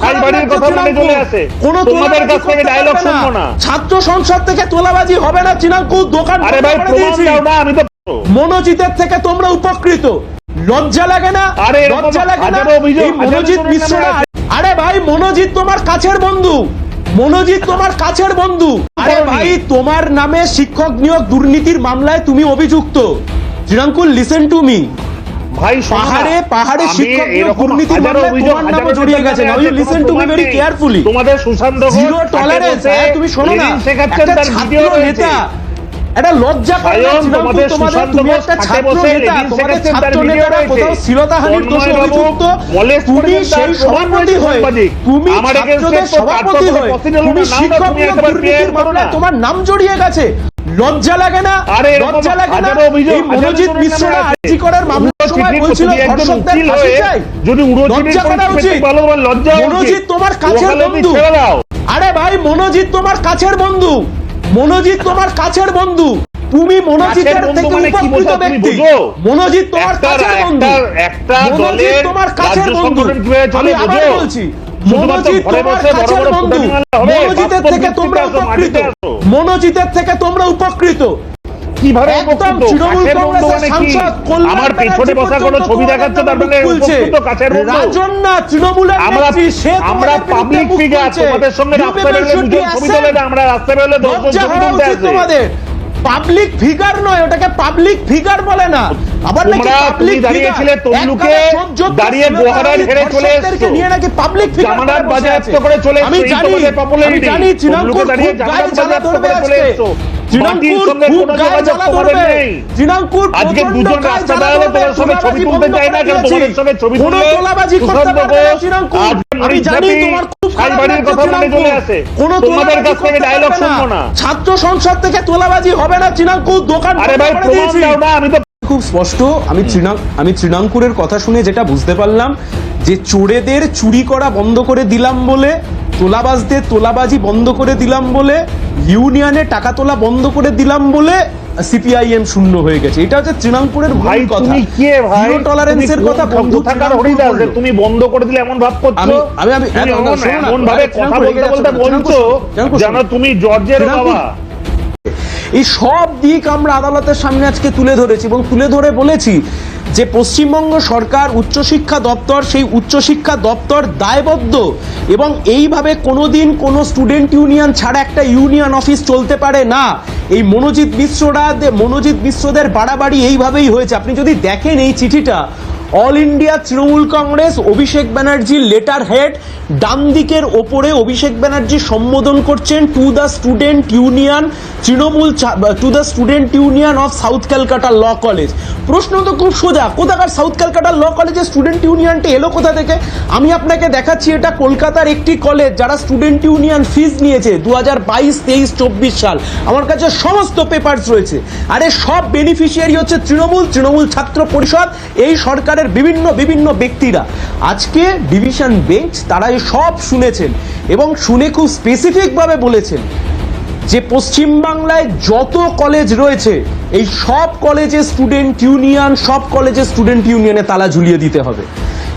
সাইবাড়ির কথা মনে চলে আসে। কোনো তোমাদের কাছ থেকে ডায়লগ শুনব না। ছাত্র সংসদ থেকে তোলাবাজি হবে না চিনাঙ্কু দোকান আরে ভাই প্রমাণ দাও না আমি তো মনোজিতের থেকে তোমরা উপকৃত। লজ্জা লাগে না? আরে লজ্জা লাগে না? এই মনোজিৎ নামে আরে ভাই মনোজিৎ তোমার কাছের বন্ধু। মনোজিৎ তোমার কাছের বন্ধু। আরে ভাই তোমার নামে শিক্ষক নিয়োগ দুর্নীতির মামলায় তুমি অভিযুক্ত। শ্রীরাঙ্কুল লিসেন টু মি ভাই পাহাড়ে পাহাড়ে শিক্ষক দুর্নীতির মামলায় তোমার জড়িয়ে গেছে now you listen to me very carefully তোমাদের সুশান্ত জিরো টলারেন্স তুমি শোনো না। একটা ছাত্র নেতা লজ্জা তোমাদের সুশান্ত ঘোষ ছাত্র নেতা তোমাদের ছাত্র নেতারা কোথাও শ্লীলতাহানির দোষে অভিযুক্ত তুমি সেই সভাপতি হয়ে তুমি ছাত্রদের সভাপতি হয়ে তুমি শিক্ষক নিয়োগ দুর্নীতির মামলায় তোমার নাম জড়িয়ে গেছে। লজ্জা লাগে না? আরে লজ্জা লাগে না? এই মনোজিৎ মিশ্ররা নামে করার মামলার সময় বলছিল ধর্ষকদের ফাঁসি চাই যদি লজ্জা করা উচিত। মনোজিৎ তোমার কাছের বন্ধু। আরে ভাই মনোজিৎ তোমার কাছের বন্ধু। মনোজিৎ তোমার কাছের বন্ধু। তুমি মনোজিতের থেকে মানে উপকৃত ব্যক্তি? মনোজিৎ তোমার কাছের বন্ধু। একটা- মনোজিৎ তোমার কাছের বন্ধু। আমি আবার বলছি মনোজিৎ তোমার কাছের বন্ধু? মনোজিতের থেকে তোমরা উপকৃত। মনোজিতের থেকে তোমরা উপকৃত। কীভাবে মানে আমার পেছনে বসা কোনো ছবি দেখাচ্ছে তার মানে উপকৃত কাছের রাজন না তৃণমূলের আমরা আমরা পাবলিক মুখ ফিগার খুলছে। তোমাদের সঙ্গে রাস্তায় বেরোলে ছবি তোলে না আমরা রাস্তায় বেরোলে দশজন লজ্জা ছবি তুলতে আসে। তোমাদের। পাবলিক ফিগার নয় ওটাকে পাবলিক ফিগার বলে না। আবার নাকি পাবলিক দাঁড়িয়েছিলে তমলুকে, দাঁড়িয়ে গোহারায় হেরে চলে এসেছে। নিয়ে নাকি পাবলিক ফিগার জামানার বাজেয়াপ্ত করে চলে এসছো, আমি জানি আমি জানি চিনাঙ্কুর দাঁড়িয়ে খুব গায়ে জ্বালা ধরবে চলে আজকে। আজকে দুজন রাস্তা দাঁড়ালে তোমার সঙ্গে ছবি তুলতে চায় না, দিয়েছি। তোমাদের সঙ্গে ছবি কোনো আমি জানি তোমার খুব খারাপ সাইবাড়ির কথা মনে চলে আসে। কোনো তোমাদের কাছ থেকে করতে শুনব না। ছাত্র সংসদ থেকে তোলাবাজি হবে না চিনাঙ্কুর দোকান আরে ভাই আমি তো খুব স্পষ্ট আমি আমি তৃণাঙ্কুরের কথা শুনে যেটা বুঝতে পারলাম যে চোরেদের চুরি করা বন্ধ করে দিলাম বলে তোলাবাজদের তোলাবাজি বন্ধ করে দিলাম বলে ইউনিয়নে টাকা তোলা বন্ধ করে দিলাম বলে সিপিআইএম শূন্য হয়ে গেছে। এটা হচ্ছে তৃণাঙ্কুরের ভাই কথা। তুমি কে ভাই? টলারেন্সের কথা বন্ধু থাকার হরিদাস তুমি বন্ধ করে দিলে এমন ভাব করছ? আমি- আমি- আমি- তুমি এমন- ভাবে কথা বলতে বলতে বলছো যেন তুমি জর্জের বাবা। এই সব দিক আমরা আদালতের সামনে আজকে তুলে ধরেছি এবং তুলে ধরে বলেছি যে পশ্চিমবঙ্গ সরকার উচ্চশিক্ষা দপ্তর, সেই উচ্চশিক্ষা দপ্তর দায়বদ্ধ এবং এইভাবে কোনো দিন কোনো স্টুডেন্ট ইউনিয়ন ছাড়া একটা ইউনিয়ন অফিস চলতে পারে না। এই মনোজিৎ মিশ্ররা মনোজিৎ মিশ্রদের বাড়াবাড়ি এইভাবেই হয়েছে। আপনি যদি দেখেন এই চিঠিটা, অল ইন্ডিয়া তৃণমূল কংগ্রেস, অভিষেক ব্যানার্জির লেটার হেড ডান দিকের ওপরে অভিষেক ব্যানার্জি সম্বোধন করছেন to the student union Trinamool to the student union of South Calcutta law college প্রশ্ন তো খুব সোজা, কোথাকার সাউথ ক্যালকাটা ল কলেজের স্টুডেন্ট ইউনিয়নটি এলো কোথা থেকে? আমি আপনাকে দেখাচ্ছি এটা কলকাতার একটি কলেজ যারা স্টুডেন্ট ইউনিয়ন ফিজ নিয়েছে দু হাজার বাইশ, তেইশ, চব্বিশ সাল। আমার কাছে সমস্ত পেপারস রয়েছে। আরে সব বেনিফিশিয়ারি হচ্ছে তৃণমূল তৃণমূল ছাত্র পরিষদ, এই সরকারের বিভিন্ন বিভিন্ন ব্যক্তিরা। আজকে ডিভিশন বেঞ্চ তারা এই সব শুনেছেন এবং শুনে খুব স্পেসিফিকভাবে বলেছেন যে পশ্চিমবাংলায় যত কলেজ রয়েছে এই সব কলেজে স্টুডেন্ট ইউনিয়ন সব কলেজে স্টুডেন্ট ইউনিয়নে তালা ঝুলিয়ে দিতে হবে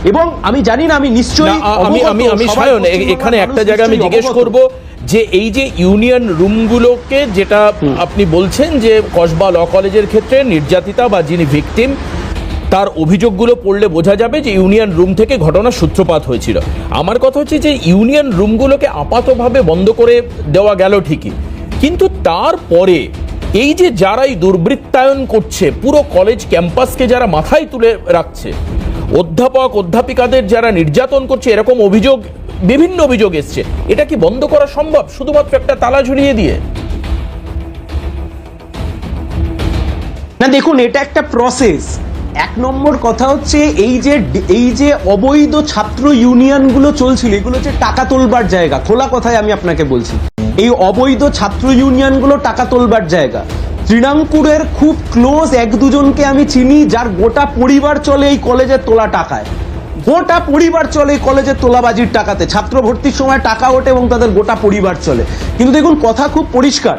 এবং আমি জানি না আমি নিশ্চয়ই আমি আমি আমি সায়ন এখানে একটা জায়গায় আমি জিজ্ঞেস। করব যে এই যে ইউনিয়ন রুমগুলোকে যেটা আপনি বলছেন যে কসবা ল কলেজের ক্ষেত্রে নির্যাতিতা বা যিনি ভিকটিম তার অভিযোগগুলো পড়লে বোঝা যাবে যে ইউনিয়ন রুম থেকে ঘটনার সূত্রপাত হয়েছিল। আমার কথা হচ্ছে যে ইউনিয়ন রুমগুলোকে আপাতভাবে বন্ধ করে দেওয়া গেল ঠিকই। কিন্তু তারপরে এই যে যারাই দুর্বৃত্তায়ন করছে, পুরো কলেজ ক্যাম্পাসকে যারা মাথায় তুলে রাখছে, অধ্যাপক, অধ্যাপিকাদের যারা নির্যাতন করছে, এরকম অভিযোগ, বিভিন্ন অভিযোগ এসছে, এটা কি বন্ধ করা সম্ভব? শুধুমাত্র একটা তালা ঝুলিয়ে দিয়ে? না, দেখুন, এটা একটা প্রসেস এক নম্বর কথা হচ্ছে এই যে এই যে অবৈধ ছাত্র ইউনিয়নগুলো চলছিল, এগুলো হচ্ছে টাকা তোলবার জায়গা। খোলা কথায় আমি আপনাকে বলছি। এই অবৈধ ছাত্র ইউনিয়নগুলো টাকা তোলবার জায়গা। তৃণাঙ্কুরের খুব ক্লোজ এক দুজনকে আমি চিনি, যার গোটা পরিবার চলে এই কলেজের তোলা টাকায়। গোটা পরিবার চলে কলেজের তোলাবাজির টাকাতে। ছাত্র ভর্তির সময় টাকা ওঠে এবং তাদের গোটা পরিবার চলে। কিন্তু দেখুন, কথা খুব পরিষ্কার।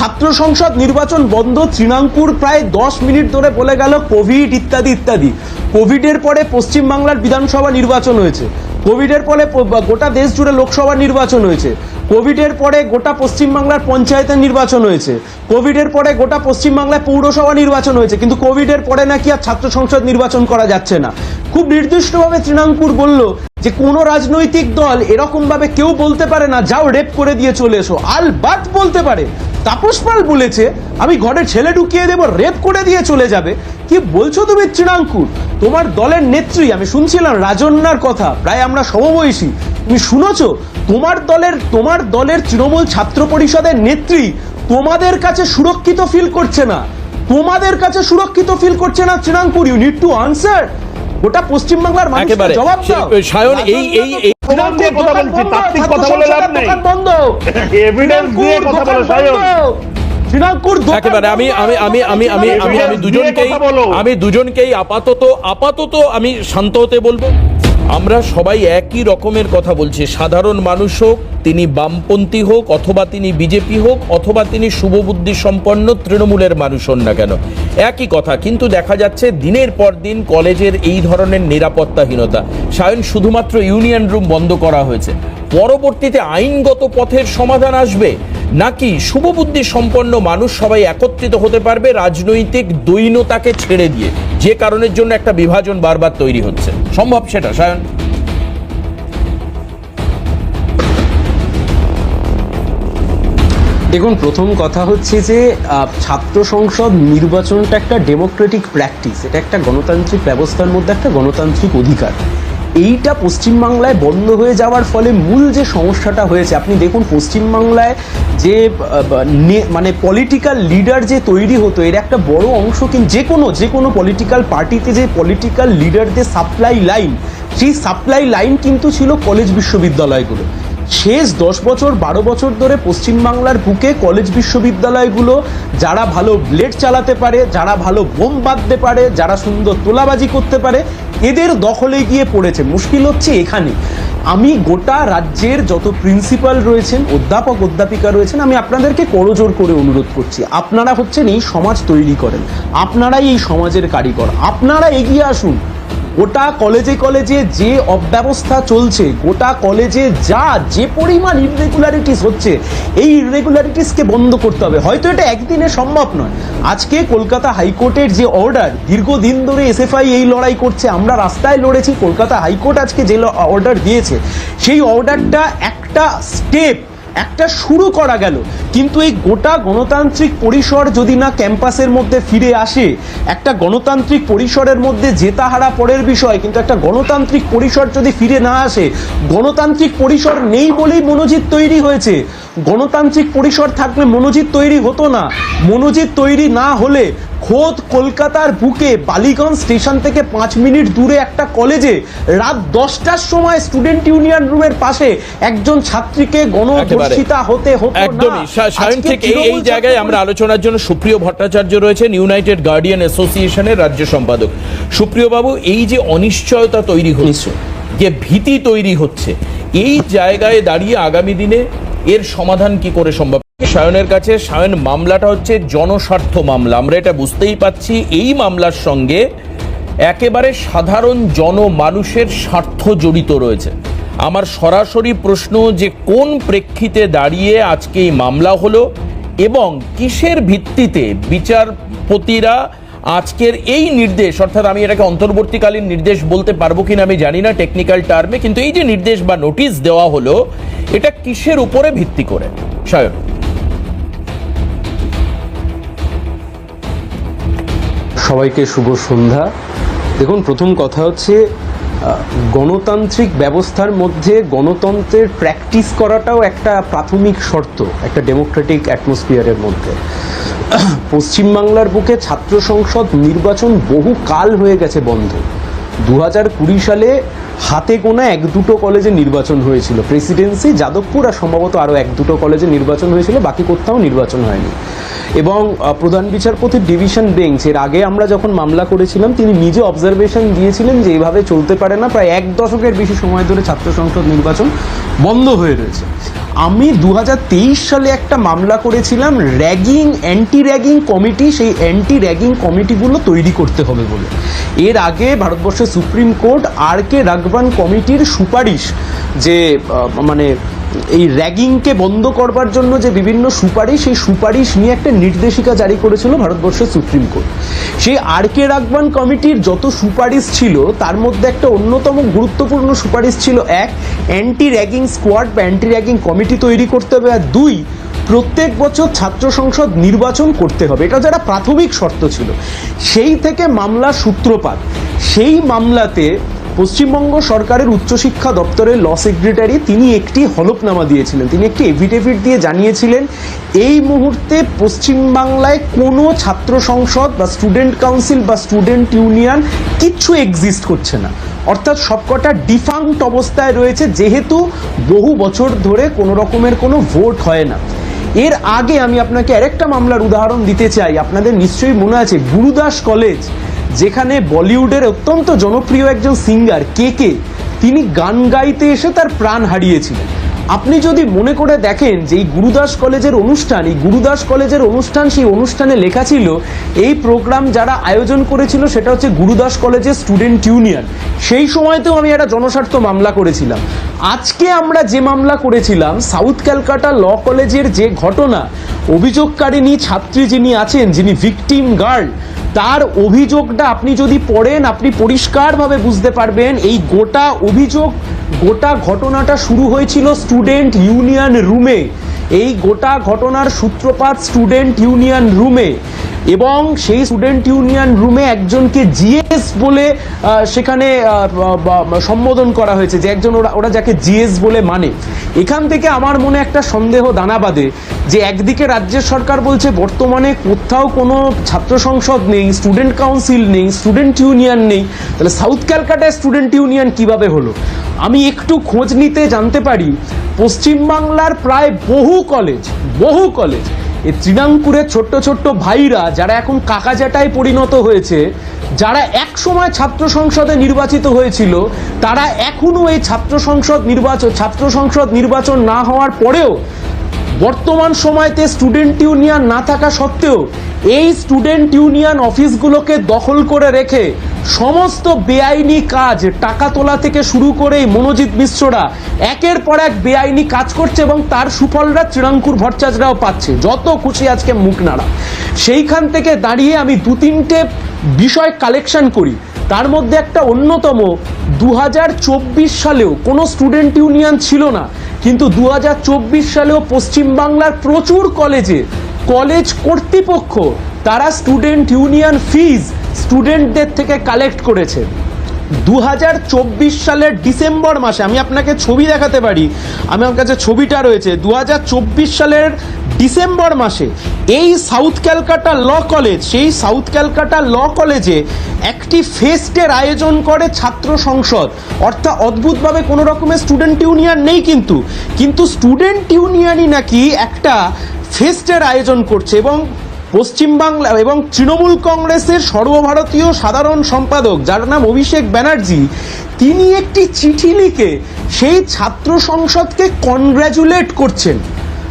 ছাত্র সংসদ নির্বাচন বন্ধ, তৃণাঙ্কুর প্রায় দশ মিনিট ধরে বলে গেল কোভিড ইত্যাদি ইত্যাদি। কোভিডের পরে পশ্চিমবাংলার বিধানসভা নির্বাচন হয়েছে। কোভিডের পরে গোটা দেশ জুড়ে লোকসভা নির্বাচন হয়েছে। কোভিডের পরে গোটা পশ্চিমবাংলার পঞ্চায়েতের নির্বাচন হয়েছে। কোভিডের পরে গোটা পশ্চিমবাংলায় পৌরসভা নির্বাচন হয়েছে। কিন্তু কোভিডের পরে নাকি আর ছাত্র সংসদ নির্বাচন করা যাচ্ছে না। খুব নির্দিষ্টভাবে তৃণাঙ্কুর বলল যে, কোনো রাজনৈতিক দল এরকম ভাবে কেউ বলতে পারে না, যাও রেপ করে দিয়ে চলে এসো। আলবাত বলতে পারে। তাপস পাল বলেছে, আমি ঘরে ছেলে ঢুকিয়ে দেবো, রেপ করে দিয়ে চলে যাবে। কি বলছো তুমি তৃণাঙ্কুর তোমার দলের নেত্রী, আমি শুনছিলাম রাজন্যার কথা, প্রায় আমরা সমবয়সী। তুমি শুনেছো? তোমার দলের তোমার দলের তৃণমূল ছাত্র পরিষদের নেত্রী তোমাদের কাছে সুরক্ষিত ফিল করছে না। তোমাদের কাছে সুরক্ষিত ফিল করছে না Trinankur you need to answer গোটা পশ্চিমবাংলার মানুষকে একেবারে। জবাব দাও। সায়ন এই এই এই কথা বলছি, তাত্ত্বিক কথা বলে লাভ নেই। বন্ধ। এভিডেন্স দিয়ে কথা বলো সায়ন। একেবারে আমি আমি আমি আমি আমি আমি আমি দুজনকেই বলো। আমি দুজনকেই আপাতত আপাতত আমি শান্ত হতে বলব। আমরা সবাই একই রকমের কথা বলছি। সাধারণ মানুষ হোক, তিনি বামপন্থী হোক, অথবা তিনি বিজেপি হোক, অথবা তিনি শুভবুদ্ধি সম্পন্ন তৃণমূলের মানুষ হন না কেন। একই কথা, কিন্তু দেখা যাচ্ছে দিনের পর দিন কলেজের এই ধরনের নিরাপত্তাহীনতা। সায়ন, শুধুমাত্র ইউনিয়ন রুম বন্ধ করা হয়েছে। পরবর্তীতে আইনগত পথের সমাধান আসবে? নাকি শুভবুদ্ধি সম্পন্ন মানুষ সবাই একত্রিত হতে পারবে রাজনৈতিক দৈনতাকে ছেড়ে দিয়ে? যে কারণের জন্য একটা বিভাজন বারবার তৈরি হচ্ছে। সম্ভব সেটা, সায়ন? দেখুন, প্রথম কথা হচ্ছে যে ছাত্র সংসদ নির্বাচনটা একটা ডেমোক্রেটিক প্র্যাকটিস এটা একটা গণতান্ত্রিক ব্যবস্থার মধ্যে একটা গণতান্ত্রিক অধিকার। এইটা পশ্চিমবাংলায় বন্ধ হয়ে যাওয়ার ফলে মূল যে সমস্যাটা হয়েছে, আপনি দেখুন পশ্চিমবাংলায় যে মানে পলিটিক্যাল লিডার যে তৈরি হতো, এর একটা বড় অংশ কিন্তু যে কোনো যে কোনো পলিটিক্যাল পার্টিতে যে পলিটিক্যাল লিডারদের সাপ্লাই লাইন সেই সাপ্লাই লাইন কিন্তু ছিল কলেজ বিশ্ববিদ্যালয়গুলো। শেষ দশ বছর, বারো বছর ধরে পশ্চিমবাংলার বুকে কলেজ বিশ্ববিদ্যালয়গুলো যারা ভালো ব্লেড চালাতে পারে, যারা ভালো বোম বাঁধতে পারে, যারা সুন্দর তোলাবাজি করতে পারে, এদের দখলে গিয়ে পড়েছে। মুশকিল হচ্ছে এখানে। আমি গোটা রাজ্যের যত প্রিন্সিপাল রয়েছেন, অধ্যাপক, অধ্যাপিকা রয়েছেন, আমি আপনাদেরকে করজোর করে অনুরোধ করছি। আপনারা হচ্ছেন এই সমাজ তৈরি করেন। আপনারাই এই সমাজের কারিগর। আপনারা এগিয়ে আসুন। গোটা কলেজে কলেজে যে অব্যবস্থা চলছে, গোটা কলেজে যা, যে পরিমাণ ইররেগুলারিটিস হচ্ছে, এই ইররেগুলারিটিসকে বন্ধ করতে হবে। হয়তো এটা একদিনে সম্ভব নয়। আজকে কলকাতা হাইকোর্টের যে অর্ডার দীর্ঘদিন ধরে এসএফআই এই লড়াই করছে, আমরা রাস্তায় লড়েছি, কলকাতা হাইকোর্ট আজকে যে অর্ডার দিয়েছে, সেই অর্ডারটা একটা স্টেপ একটা শুরু করা গেল। কিন্তু এই গোটা গণতান্ত্রিক পরিসর যদি না ক্যাম্পাসের মধ্যে ফিরে আসে, একটা গণতান্ত্রিক পরিসরের মধ্যে জেতাহারা পরের বিষয়, কিন্তু একটা গণতান্ত্রিক পরিসর যদি ফিরে না আসে, গণতান্ত্রিক পরিসর নেই বলেই মনোজিৎ তৈরি হয়েছে। গণতান্ত্রিক পরিসর থাকলে মনোজিৎ তৈরি হতো না। মনোজিৎ তৈরি না হলে খোদ কলকাতার বুকে বালিগঞ্জ স্টেশন থেকে পাঁচ মিনিট দূরে একটা কলেজে রাত দশটার সময় স্টুডেন্ট ইউনিয়ন রুমের পাশে একজন ছাত্রীকে গণধর্ষিতা হতে হতো একদমই। সা- সায়ন আজকে ঠিক এই এই জায়গায় আমরা আলোচনার জন্য সুপ্রিয় ভট্টাচার্য রয়েছেন ইউনাইটেড গার্ডিয়ান অ্যাসোসিয়েশনের রাজ্য সম্পাদক। সুপ্রিয় বাবু এই যে অনিশ্চয়তা তৈরি হচ্ছে যে ভীতি তৈরি হচ্ছে এই জায়গায় দাঁড়িয়ে আগামী দিনে এর সমাধান কি করে সম্ভব? সায়নের কাছে, সায়ন, মামলাটা হচ্ছে জনস্বার্থ মামলা। আমরা এটা বুঝতেই পাচ্ছি এই মামলার সঙ্গে একেবারে সাধারণ জনমানুষের স্বার্থ জড়িত রয়েছে। আমার সরাসরি প্রশ্ন যে কোন প্রেক্ষিতে দাঁড়িয়ে আজকে এই মামলা হলো এবং কিসের ভিত্তিতে বিচারপতিরা আজকের এই নির্দেশ, অর্থাৎ আমি এটাকে অন্তর্বর্তীকালীন নির্দেশ বলতে পারব কিনা আমি জানি না টেকনিক্যাল টার্মে কিন্তু এই যে নির্দেশ বা নোটিশ দেওয়া হলো, এটা কিসের উপরে ভিত্তি করে? সায়ন। সবাইকে শুভ সন্ধ্যা। দেখুন, প্রথম কথা হচ্ছে গণতান্ত্রিক ব্যবস্থার মধ্যে গণতন্ত্রের প্র্যাকটিস করাটাও একটা প্রাথমিক শর্ত, একটা ডেমোক্রেটিক অ্যাটমসফিয়ারের মধ্যে। পশ্চিমবাংলার বুকে ছাত্র সংসদ নির্বাচন বহু কাল হয়ে গেছে বন্ধ। দু কুড়ি সালে হাতে গোনা এক দুটো কলেজে নির্বাচন হয়েছিল। প্রেসিডেন্সি যাদবপুর আর সম্ভবত আরও এক দুটো কলেজে নির্বাচন হয়েছিল, বাকি কোথাও নির্বাচন হয়নি। এবং প্রধান বিচারপতির ডিভিশন বেঞ্চ এর আগে আমরা যখন মামলা করেছিলাম, তিনি নিজে অবজারভেশন দিয়েছিলেন যে এইভাবে চলতে পারে না। প্রায় এক দশকের বেশি সময় ধরে ছাত্র সংসদ নির্বাচন বন্ধ হয়ে রয়েছে। আমি দু হাজার তেইশ সালে একটা মামলা করেছিলাম র্যাগিং অ্যান্টি র্যাগিং কমিটি, সেই অ্যান্টি র্যাগিং কমিটিগুলো তৈরি করতে হবে বলে। এর আগে ভারতবর্ষের সুপ্রিম কোর্ট আর কে রাগবান কমিটির সুপারিশ যে মানে এই র্যাগিংকে বন্ধ করবার জন্য যে বিভিন্ন সুপারিশ, সেই সুপারিশ নিয়ে একটা নির্দেশিকা জারি করেছিল ভারতবর্ষের সুপ্রিম কোর্ট। সেই আর কে রাগবান কমিটির যত সুপারিশ ছিল, তার মধ্যে একটা অন্যতম গুরুত্বপূর্ণ সুপারিশ ছিল এক অ্যান্টি র্যাগিং স্কোয়াড বা অ্যান্টি র্যাগিং কমিটি তৈরি করতে হবে আর দুই, প্রত্যেক বছর ছাত্র সংসদ নির্বাচন করতে হবে। এটা যারা প্রাথমিক শর্ত ছিল। সেই থেকে মামলার সূত্রপাত। সেই মামলাতে পশ্চিমবঙ্গ সরকারের উচ্চশিক্ষা দপ্তরের ল সেক্রেটারি তিনি একটি হলফনামা দিয়েছিলেন। তিনি একটি এফিডেভিট দিয়ে জানিয়েছিলেন, এই মুহূর্তে পশ্চিমবাংলায় কোনো ছাত্র সংসদ বা স্টুডেন্ট কাউন্সিল বা স্টুডেন্ট ইউনিয়ন কিচ্ছু এক্সিস্ট করছে না। অর্থাৎ সবকটা ডিফাঙ্কড অবস্থায় রয়েছে, যেহেতু বহু বছর ধরে কোনো রকমের কোনো ভোট হয় না। এর আগে আমি আপনাকে আরেকটা মামলার উদাহরণ দিতে চাই। আপনাদের নিশ্চয়ই মনে আছে, গুরুদাস কলেজ যেখানে বলিউডের অত্যন্ত জনপ্রিয় একজন সিঙ্গার, কে কে, তিনি গান গাইতে এসে তার প্রাণ হারিয়েছিলেন। আপনি যদি মনে করে দেখেন যে এই গুরুদাস কলেজের অনুষ্ঠান, এই গুরুদাস কলেজের অনুষ্ঠান সেই অনুষ্ঠানে লেখা ছিল, এই প্রোগ্রাম যারা আয়োজন করেছিল সেটা হচ্ছে গুরুদাস কলেজের স্টুডেন্ট ইউনিয়ন। সেই সময়তেও আমি একটা জনস্বার্থ মামলা করেছিলাম। আজকে আমরা যে মামলা করেছিলাম, সাউথ ক্যালকাটা ল কলেজের যে ঘটনা অভিযোগকারিনী ছাত্রী যিনি আছেন, যিনি ভিকটিম গার্ল তার অভিযোগটা আপনি যদি পড়েন, আপনি পরিষ্কারভাবে বুঝতে পারবেন, এই গোটা অভিযোগ, গোটা ঘটনাটা শুরু হয়েছিল স্টুডেন্ট ইউনিয়ন রুমে। এই গোটা ঘটনার সূত্রপাত স্টুডেন্ট ইউনিয়ন রুমে। এবং সেই স্টুডেন্ট ইউনিয়ন রুমে একজনকে জিএস বলে সেখানে সম্বোধন করা হয়েছে যে একজন ওরা ওরা যাকে জিএস বলে মানে। এখান থেকে আমার মনে একটা সন্দেহ দানা বাঁধে যে একদিকে রাজ্যের সরকার বলছে বর্তমানে কোথাও কোনো ছাত্র সংসদ নেই স্টুডেন্ট কাউন্সিল নেই স্টুডেন্ট ইউনিয়ন নেই, তাহলে সাউথ ক্যালকাটায় স্টুডেন্ট ইউনিয়ন কীভাবে হলো? আমি একটু খোঁজ নিতে জানতে পারি, পশ্চিমবাংলার প্রায় বহু কলেজ বহু কলেজ এই তৃণাঙ্কুরের ছোট্ট ছোট্ট ভাইরা যারা এখন কাকা জ্যাটায় পরিণত হয়েছে, যারা এক সময় ছাত্র সংসদে নির্বাচিত হয়েছিল, তারা এখনও এই ছাত্র সংসদ নির্বাচন ছাত্র সংসদ নির্বাচন না হওয়ার পরেও বর্তমান সময়তে স্টুডেন্ট ইউনিয়ন না থাকা সত্ত্বেও এই স্টুডেন্ট ইউনিয়ন অফিসগুলোকে দখল করে রেখে সমস্ত বেআইনি কাজ টাকা তোলা থেকে শুরু করে মনোজিৎ মিশ্ররা একের পর এক বেআইনি কাজ করছে এবং তার সুফলরা তৃণাঙ্কুর ভট্টাচার্যরাও পাচ্ছে। যত খুশি আজকে মুখ নাড়া। সেইখান থেকে দাঁড়িয়ে আমি দু তিনটে বিষয় কালেকশন করি। তার মধ্যে একটা অন্যতম দু হাজার চব্বিশ সালেও কোনো স্টুডেন্ট ইউনিয়ন ছিল না। কিন্তু দু হাজার চব্বিশ সালেও পশ্চিমবাংলার প্রচুর কলেজে, কলেজ কর্তৃপক্ষ তারা স্টুডেন্ট ইউনিয়ন ফিজ স্টুডেন্টদের থেকে কালেক্ট করেছে। দু হাজার চব্বিশ সালের ডিসেম্বর মাসে আমি আপনাকে ছবি দেখাতে পারি। আমার কাছে ছবিটা রয়েছে। দু হাজার চব্বিশ সালের ডিসেম্বর মাসে এই সাউথ ক্যালকাটা ল কলেজ, সেই সাউথ ক্যালকাটা ল কলেজে একটি ফেস্টের আয়োজন করে ছাত্র সংসদ। অর্থাৎ অদ্ভুতভাবে কোনো রকমের স্টুডেন্ট ইউনিয়ন নেই কিন্তু। কিন্তু স্টুডেন্ট ইউনিয়নই নাকি একটা ফেস্টের আয়োজন করছে এবং পশ্চিমবাংলা এবং তৃণমূল কংগ্রেসের সর্বভারতীয় সাধারণ সম্পাদক, যার নাম অভিষেক ব্যানার্জি, তিনি একটি চিঠি লিখে সেই ছাত্র সংসদকে কনগ্র্যাচুলেট করছেন।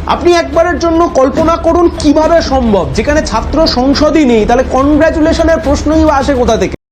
আপনি একবারের জন্য কল্পনা করুন কীভাবে সম্ভব। যেখানে ছাত্র সংসদই নেই, তাহলে কনগ্র্যাচুলেশনের প্রশ্নই আসে কোথা থেকে?